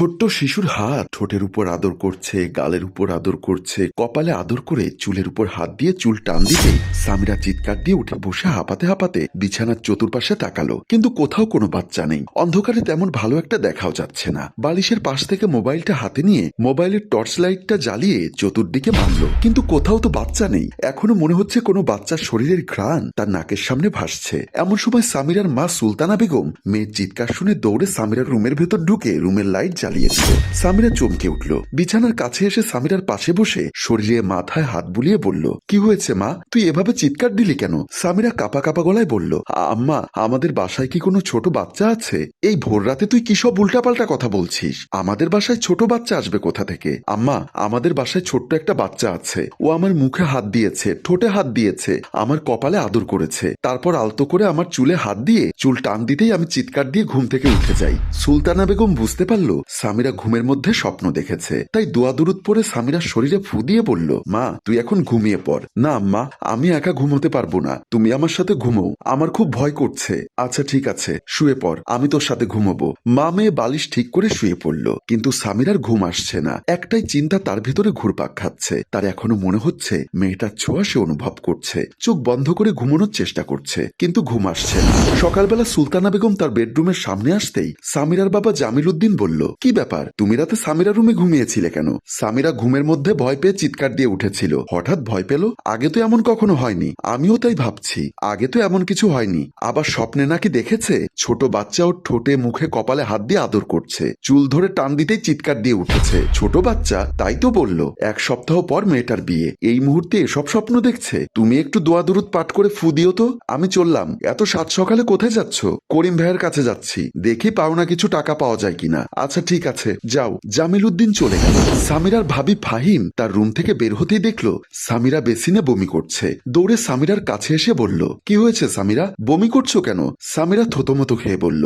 ছোট্ট শিশুর হাত ঠোঁটের উপর আদর করছে, গালের উপর আদর করছে, কপালে আদর করে চুলের উপর হাত দিয়ে চুল টান দিতেই সামিরা চিৎকার দিয়ে উঠে বসে হাঁপাতে হাঁপাতে বিছানার চতুর্পাশে তাকালো। কিন্তু কোথাও কোনো বাচ্চা নেই। অন্ধকারে তেমন ভালো একটা দেখাও যাচ্ছে না। বালিশের পাশ থেকে মোবাইলটা হাতে নিয়ে মোবাইলের টর্চ লাইটটা জ্বালিয়ে চতুর্দিকে মারল কিন্তু কোথাও তো বাচ্চা নেই। এখনও মনে হচ্ছে কোনো বাচ্চার শরীরের ঘ্রাণ তার নাকের সামনে ভাসছে। এমন সময় সামিরার মা সুলতানা বেগম মেয়ের চিৎকার শুনে দৌড়ে সামিরার রুমের ভেতর ঢুকে রুমের লাইট জ্বালিয়ে দিল সামিরা চমকে উঠল। বিছানার কাছে এসে সামিরার পাশে বসে শরীরে মাথায় হাত বুলিয়ে বলল, কি হয়েছে মা? তুই এভাবে চিৎকার দিলি কেন? সামিরা কাপা কাপা গলায় বলল আম্মা, আমাদের বাসায় কি কোনো ছোট বাচ্চা আছে? এই ভোর রাতে তুই কি সব উল্টাপাল্টা কথা বলছিস? আমাদের বাসায় ছোট বাচ্চা আসবে কোথা থেকে? আম্মা, আমাদের বাসায় ছোট্ট একটা বাচ্চা আছে। ও আমার মুখে হাত দিয়েছে, ঠোঁটে হাত দিয়েছে, আমার কপালে আদর করেছে। তারপর আলতো করে আমার চুলে হাত দিয়ে চুল টান দিতেই আমি চিৎকার দিয়ে ঘুম থেকে উঠে যাই। সুলতানা বেগম বুঝতে পারল সামিরা ঘুমের মধ্যে স্বপ্ন দেখেছে। তাই দোয়া দুরুদ পরে সামিরা শরীরে ফু দিয়ে বলল, মা, তুই এখন ঘুমিয়ে পড়। না আম্মা আমি একা ঘুমোতে পারব না। তুমি আমার সাথে ঘুমো। আমার খুব ভয় করছে। আচ্ছা ঠিক আছে, শুয়ে পড়। আমি তোর সাথে ঘুমোবো। মা মেয়ে বালিশ ঠিক করে শুয়ে পড়ল। কিন্তু সামিরার ঘুম আসছে না। একটাই চিন্তা তার ভিতরে ঘুরপাক খাচ্ছে। তার এখনও মনে হচ্ছে মেয়েটার ছোঁয়া সে অনুভব করছে। চোখ বন্ধ করে ঘুমানোর চেষ্টা করছে, কিন্তু ঘুম আসছে না। সকালবেলা সুলতানা বেগম তার বেডরুমের সামনে আসতেই সামিরার বাবা জামিল উদ্দিন বলল কি ব্যাপার? তুমি রাতে সামিরা রুমে ঘুমিয়েছিলে কেন? সামিরা ঘুমের মধ্যে ভয় পেয়ে চিৎকার দিয়ে উঠেছিল। হঠাৎ ভয় পেল? আগে তো এমন কখনো হয়নি। আমিও তাই ভাবছি। আগে তো এমন কিছু হয়নি। আবার স্বপ্নে নাকি দেখেছে? ছোট বাচ্চা ঠোঁটে মুখে কপালে হাত দিয়ে আদর করছে। চুল ধরে টান দিতেই চিৎকার দিয়ে উঠেছে। ছোট বাচ্চা, তাই তো বলল। এক সপ্তাহ পর মেয়েটার বিয়ে। এই মুহূর্তে এসব স্বপ্ন দেখছে। তুমি একটু দোয়া দুরুদ পাঠ করে ফু দিও তো। আমি চললাম। এত সাত সকালে কোথায় যাচ্ছ? করিম ভাইয়ের কাছে যাচ্ছি। দেখি পাওনা কিছু টাকা পাওয়া যায় কিনা। আচ্ছা ঠিক আছে, যাও। জামিল উদ্দিন চলে গেল। সামিরার ভাবি ফাহিম তার রুম থেকে বের হতেই দেখল, সামিরা বেসিনে বমি করছে। দৌড়ে সামিরার কাছে এসে বলল, কি হয়েছে সামিরা? বমি করছ কেন? সামিরা থতমতো খেয়ে বলল,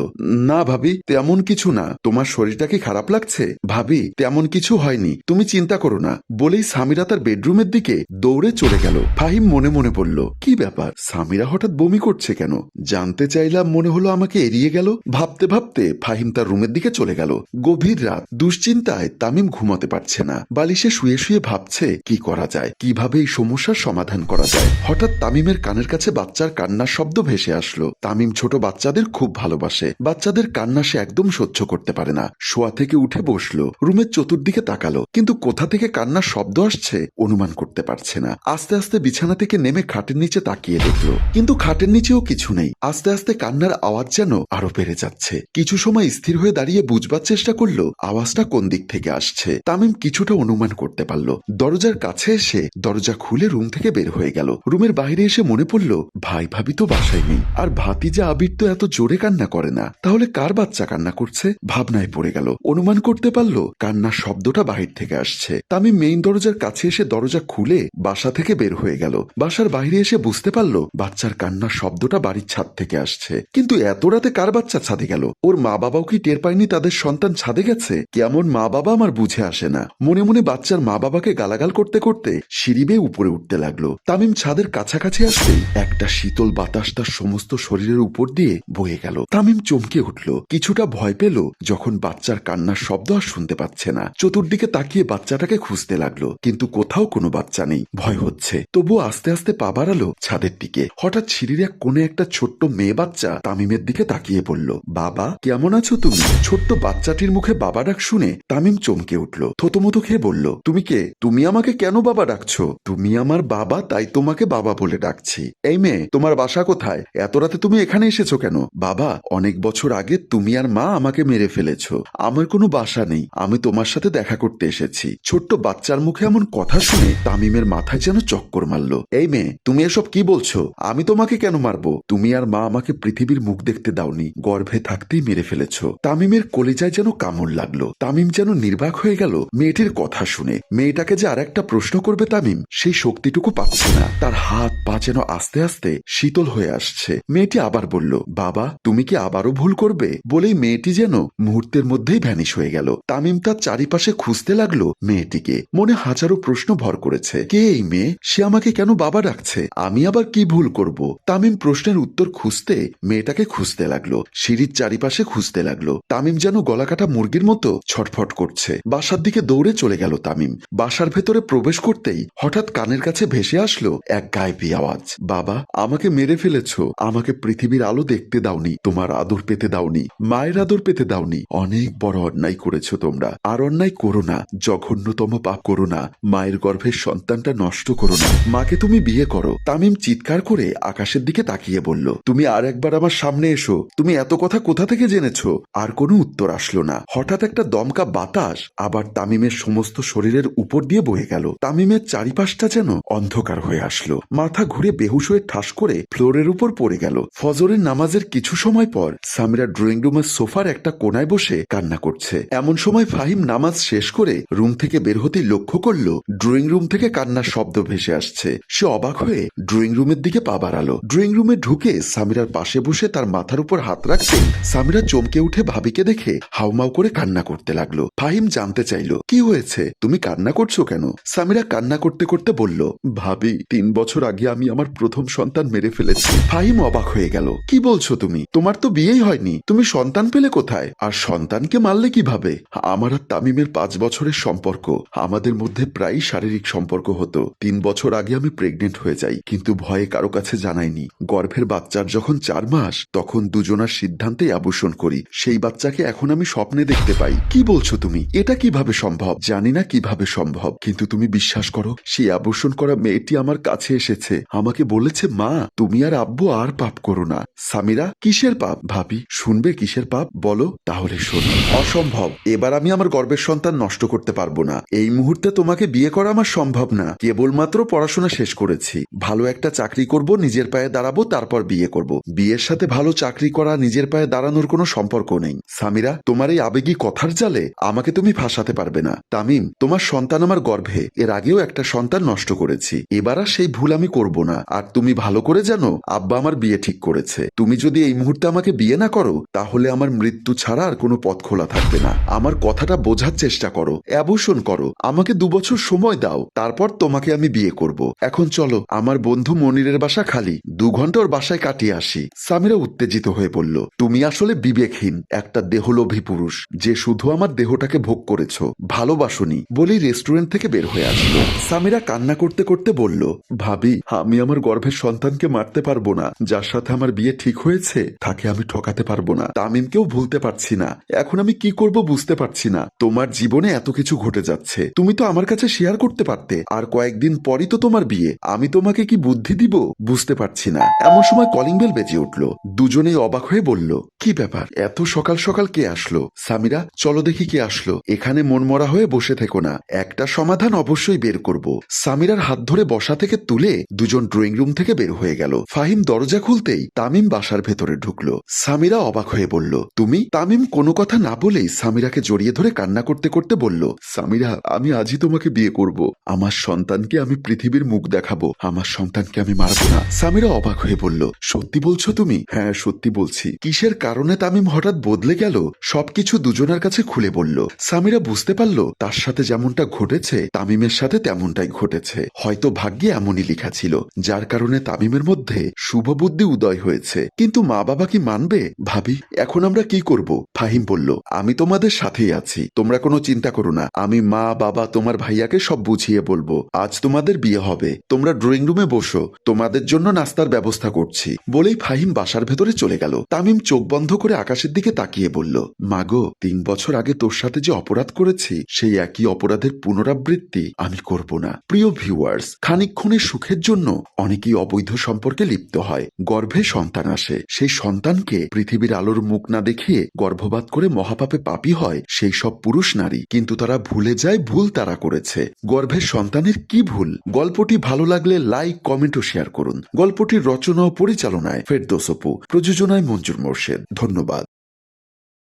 না ভাবি, তেমন কিছু না। তোমার শরীরটা কি খারাপ লাগছে? ভাবি, তেমন কিছু হয়নি। তুমি চিন্তা করো না। বলেই সামিরা তার বেডরুমের দিকে দৌড়ে চলে গেল। ফাহিম মনে মনে বলল, কি ব্যাপার? সামিরা হঠাৎ বমি করছে কেন? জানতে চাইলাম মনে হলো আমাকে এড়িয়ে গেল? ভাবতে ভাবতে ফাহিম তার রুমের দিকে চলে গেল। গভীর রাত দুশ্চিন্তায় তামিম ঘুমাতে পারছে না। বালিশে শুয়ে শুয়ে ভাবছে, কি করা যায়? কীভাবে এই সমস্যার সমাধান করা যায়? হঠাৎ তামিমের কানের কাছে বাচ্চার কান্নার শব্দ ভেসে আসলো। তামিম ছোট বাচ্চাদের খুব ভালোবাসে। বাচ্চাদের কান্না সে একদম সহ্য করতে পারে না। শোয়া থেকে উঠে বসল, রুমের চতুর্দিকে তাকালো। কিন্তু কোথা থেকে কান্নার শব্দ আসছে, অনুমান করতে পারছে না। আস্তে আস্তে বিছানা থেকে নেমে খাটের নিচে তাকিয়ে দেখল। কিন্তু খাটের নিচেও কিছু নেই। আস্তে আস্তে কান্নার আওয়াজ যেন আরও বেড়ে যাচ্ছে। কিছু সময় স্থির হয়ে দাঁড়িয়ে বুঝবার চেষ্টা করল, আওয়াজটা কোন দিক থেকে আসছে? তামিম কিছুটা অনুমান করতে পারল। দরজার কাছে এসে দরজা খুলে রুম থেকে বের হয়ে গেল। রুমের বাইরে এসে মনে পড়ল, ভাই ভাবি তো বাসায় নেই। আর ভাতিজা আবির তো এত জোরে কান্না করে না। তাহলে কার বাচ্চা কান্না করছে? ভাবনায় পড়ে গেল। অনুমান করতে পারল, কান্নার শব্দটা বাহির থেকে আসছে। তামিম মেইন দরজার কাছে এসে দরজা খুলে বাসা থেকে বের হয়ে গেল। বাসার বাইরে এসে বুঝতে পারল, বাচ্চার কান্নার শব্দটা বাড়ির ছাদ থেকে আসছে। কিন্তু এত রাতে কার বাচ্চা ছাদে গেল? ওর মা বাবাও কি টের পায়নি তাদের সন্তান ছাদে গেছে। কেমন মা বাবা আমার বুঝে আসে না। মনে মনে বাচ্চার মা বাবাকে গালাগাল করতে করতে সিঁড়ি বেয়ে উপরে উঠতে লাগল। তামিম ছাদের কাছাকাছি আসতেই একটা শীতল বাতাস তার সমস্ত শরীরের উপর দিয়ে বয়ে গেল। তামিম চমকে উঠল। কিছুটা ভয় পেল যখন বাচ্চার কান্নার শব্দ আর শুনতে পাচ্ছে না। চতুর্দিকে তাকিয়ে বাচ্চাটাকে খুঁজতে লাগল। কিন্তু কোথাও কোনো বাচ্চা নেই। ভয় হচ্ছে। তবুও আস্তে আস্তে পা বাড়ালো ছাদের দিকে। হঠাৎ সিঁড়ির এক কোণে একটা ছোট্ট মেয়ে বাচ্চা তামিমের দিকে তাকিয়ে পড়ল বাবা, কেমন আছো তুমি? ছোট্ট বাচ্চাটির মুখে বাবা ডাক শুনে তামিম চমকে উঠল। থতমতো খেয়ে বলল, তুমি কে? তুমি আমাকে কেন বাবা ডাকছো? তুমি আমার বাবা, তাই তোমাকে বাবা বলে ডাকছি। এই মেয়ে, তোমার বাসা কোথায়? এত রাতে তুমি এখানে এসেছ কেন? বাবা, অনেক বছর আগে তুমি আর মা আমাকে মেরে ফেলেছো। আমার কোনো বাসা নেই। আমি তোমার সাথে দেখা করতে এসেছি। ছোট্ট বাচ্চার মুখে এমন কথা শুনে তামিমের মাথায় যেন চক্কর মারলো। এই মেয়ে, তুমি এসব কি বলছো? আমি তোমাকে কেন মারবো? তুমি আর মা আমাকে পৃথিবীর মুখ দেখতে দাওনি। গর্ভে থাকতেই মেরে ফেলেছ। তামিমের কলেজায় যেন কামড় লাগল? তামিম যেন নির্বাক হয়ে গেল। মেয়েটির কথা শুনে মেয়েটাকে যে আর একটা প্রশ্ন করবে তামিম, সেই শক্তিটুকু পাচ্ছে না। তার হাত পা যেন আস্তে আস্তে শীতল হয়ে আসছে। মেয়েটি আবার বলল, বাবা, তুমি কি আবারও ভুল করবে? বলেই মেয়েটি যেন মুহূর্তের মধ্যেই ভ্যানিশ হয়ে গেল। তামিম তার চারিপাশে খুঁজতে লাগল মেয়েটিকে। মনে হাজারো প্রশ্ন ভর করেছে, কে এই মেয়ে? সে আমাকে কেন বাবা ডাকছে? আমি আবার কি ভুল করব? তামিম প্রশ্নের উত্তর খুঁজতে মেয়েটাকে খুঁজতে লাগল, সিঁড়ির চারিপাশে খুঁজতে লাগল। তামিম যেন গলাকাটা মুরগি মুরগির মতো ছটফট করছে। বাসার দিকে দৌড়ে চলে গেল তামিম। বাসার ভেতরে প্রবেশ করতেই হঠাৎ কানের কাছে ভেসে আসলো এক গায়েবী আওয়াজ। বাবা, আমাকে মেরে ফেলেছো। আমাকে পৃথিবীর আলো দেখতে দাওনি। তোমার আদর পেতে দাওনি। মায়ের আদর পেতে দাওনি। অনেক বড় অন্যায় করেছ তোমরা। আর অন্যায় করো না। জঘন্যতম পাপ করো না। মায়ের গর্ভের সন্তানটা নষ্ট করো না। মাকে তুমি বিয়ে করো। তামিম চিৎকার করে আকাশের দিকে তাকিয়ে বলল, তুমি আর একবার আমার সামনে এসো। তুমি এত কথা কোথা থেকে জেনেছো? আর কোনো উত্তর আসলো না। হঠাৎ একটা দমকা বাতাস আবার তামিমের সমস্ত শরীরের উপর দিয়ে বয়ে গেল। তামিমের চারিপাশটা যেন অন্ধকার হয়ে আসলো। মাথা ঘুরে বেহুশ হয়ে ঠাস করে ফ্লোরের উপর পড়ে গেল। ফজরের নামাজের কিছু সময় পর সামিরা ড্রয়িং রুমের সোফার একটা কোনায় বসে কান্না করছে। এমন সময় ফাহিম নামাজ শেষ করে রুম থেকে বের হতেই লক্ষ্য করল, ড্রয়িং রুম থেকে কান্নার শব্দ ভেসে আসছে। সে অবাক হয়ে ড্রয়িং রুমের দিকে পা বাড়ালো। ড্রয়িং রুমে ঢুকে সামিরার পাশে বসে তার মাথার উপর হাত রাখতে সামিরা চমকে উঠে ভাবিকে দেখে হাউমাউ করে কান্না করতে লাগল। ফাহিম জানতে চাইলো, কি হয়েছে? তুমি কান্না করছ কেন? সামিরা কান্না করতে করতে বলল, ভাবি, তিন বছর আগে আমি আমার প্রথম সন্তান মেরে ফেলেছি। ফাহিম অবাক হয়ে গেল, কি বলছো তুমি? তোমার তো বিয়েই হয়নি। তুমি সন্তান পেলে কোথায়? আর সন্তানকে মারলে কীভাবে? আমার আর তামিমের পাঁচ বছরের সম্পর্ক। আমাদের মধ্যে প্রায়ই শারীরিক সম্পর্ক হতো। তিন বছর আগে আমি প্রেগনেন্ট হয়ে যাই, কিন্তু ভয়ে কারও কাছে জানাইনি। গর্ভের বাচ্চার যখন চার মাস, তখন দুজনার সিদ্ধান্তেই আবুষণ করি। সেই বাচ্চাকে এখন আমি স্বপ্নে দেখতে পাই। কি বলছো তুমি? এটা কীভাবে সম্ভব? জানি না কীভাবে সম্ভব। কিন্তু তুমি বিশ্বাস করো, সেই আবর্ষণ করা মেয়েটি আমার কাছে এসেছে। আমাকে বলেছে, মা, তুমি আর আব্বু আর পাপ করো না। সামিরা, কিসের পাপ? ভাবি, শুনবে কিসের পাপ? বলো, তাহলে শোনো। অসম্ভব। এবার আমি আমার গর্বের সন্তান নষ্ট করতে পারব না। এই মুহূর্তে তোমাকে বিয়ে করা আমার সম্ভব না। কেবলমাত্র পড়াশোনা শেষ করেছি। ভালো একটা চাকরি করব, নিজের পায়ে দাঁড়াবো, তারপর বিয়ে করব। বিয়ের সাথে ভালো চাকরি করা, নিজের পায়ে দাঁড়ানোর কোনো সম্পর্ক নেই। সামিরা, তোমার এই আবেগী কথার জালে আমাকে তুমি ফাঁসাতে পারবে না। তামিম, তোমার সন্তান আমার গর্ভে। এর আগেও একটা সন্তান নষ্ট করেছি। এবার আর সেই ভুল আমি করব না। আর তুমি ভালো করে জানো, আব্বা আমার বিয়ে ঠিক করেছে। তুমি যদি এই মুহূর্তে আমাকে বিয়ে না করো, তাহলে আমার মৃত্যু ছাড়া আর কোনো পথ খোলা থাকবে না। আমার কথাটা বোঝার চেষ্টা করো, অ্যাবুশন করো। আমাকে দু বছর সময় দাও, তারপর তোমাকে আমি বিয়ে করব। এখন চলো, আমার বন্ধু মনিরের বাসা খালি। দু ঘণ্টা ওর বাসায় কাটিয়ে আসি। সামিরা উত্তেজিত হয়ে বলল, তুমি আসলে বিবেকহীন, একটা দেহলোভী পুরুষ। যে শুধু আমার দেহটাকে ভোগ করেছ, ভালোবাসনি বলেই রেস্টুরেন্ট থেকে বের হয়ে আসলো। সামিরা কান্না করতে করতে বলল, ভাবি, আমি আমার গর্ভের সন্তানকে মারতে পারব না। যার সাথে আমার বিয়ে ঠিক হয়েছে, তাকে আমি ঠকাতে পারব না। তামিমকেও ভুলতে পারছি না। এখন আমি কি করব বুঝতে পারছি না। তোমার জীবনে এত কিছু ঘটে যাচ্ছে। তুমি তো আমার কাছে শেয়ার করতে পারতে। আর কয়েকদিন পরই তো তোমার বিয়ে। আমি তোমাকে কি বুদ্ধি দিব? বুঝতে পারছি না। এমন সময় কলিং বেল বেজে উঠল। দুজনেই অবাক হয়ে বলল, কি ব্যাপার? এত সকাল সকাল কে আসলো? সামিরা চলো দেখি কে আসলো। এখানে মনমরা হয়ে বসে থেকো না। একটা সমাধান অবশ্যই বের করব। সামিরার হাত ধরে বসা থেকে তুলে দুজন ড্রয়িং রুম থেকে বের হয়ে গেল। ফাহিম দরজা খুলতেই তামিম বাসার ভেতরে ঢুকলো। সামিরা অবাক হয়ে বলল, তুমি? তামিম কোনো কথা না বলেই সামিরাকে জড়িয়ে ধরে কান্না করতে করতে বলল সামিরা আমি আজই তোমাকে বিয়ে করব। আমার সন্তানকে আমি পৃথিবীর মুখ দেখাবো। আমার সন্তানকে আমি মারবো না। সামিরা অবাক হয়ে বলল, সত্যি বলছো তুমি? হ্যাঁ সত্যি বলছি। কিসের কারণে তামিম হঠাৎ বদলে গেল? সবকিছু দুজনের কাছে খুলে বলল, সামিরা বুঝতে পারল, তার সাথে যেমনটা ঘটেছে, তামিমের সাথে তেমনটাই ঘটেছে। হয়তো ভাগ্যে এমনই লেখা ছিল, যার কারণে তামিমের মধ্যে শুভ বুদ্ধি উদয় হয়েছে। কিন্তু মা বাবা কি মানবে? ভাবি, এখন আমরা কি করব? ফাহিম বলল, আমি তোমাদের সাথেই আছি। তোমরা কোনো চিন্তা করো না। আমি মা, বাবা, তোমার ভাইয়াকে সব বুঝিয়ে বলব। আজ তোমাদের বিয়ে হবে। তোমরা ড্রয়িং রুমে বসো। তোমাদের জন্য নাস্তার ব্যবস্থা করছি। বলেই ফাহিম বাসার ভেতরে চলে গেল। তামিম চোখ বন্ধ করে আকাশের দিকে তাকিয়ে বলল মাগো তিন বছর আগে তোর সাথে যে অপরাধ করেছি, সেই একই অপরাধের পুনরাবৃত্তি আমি করব না। প্রিয় ভিউয়ার্স, খানিকক্ষণের সুখের জন্য অনেকেই অবৈধ সম্পর্কে লিপ্ত হয়। গর্ভে সন্তান আসে। সেই সন্তানকে পৃথিবীর আলোর মুখ না দেখিয়ে গর্ভপাত করে মহাপাপে পাপী হয় সেই সব পুরুষ নারী। কিন্তু তারা ভুলে যায় ভুল তারা করেছে। গর্ভের সন্তানের কি ভুল? গল্পটি ভালো লাগলে লাইক, কমেন্ট ও শেয়ার করুন। গল্পটির রচনা ও পরিচালনায় ফেরদোসপু প্রযোজনায় মঞ্জুর মোর্শেদ। ধন্যবাদ।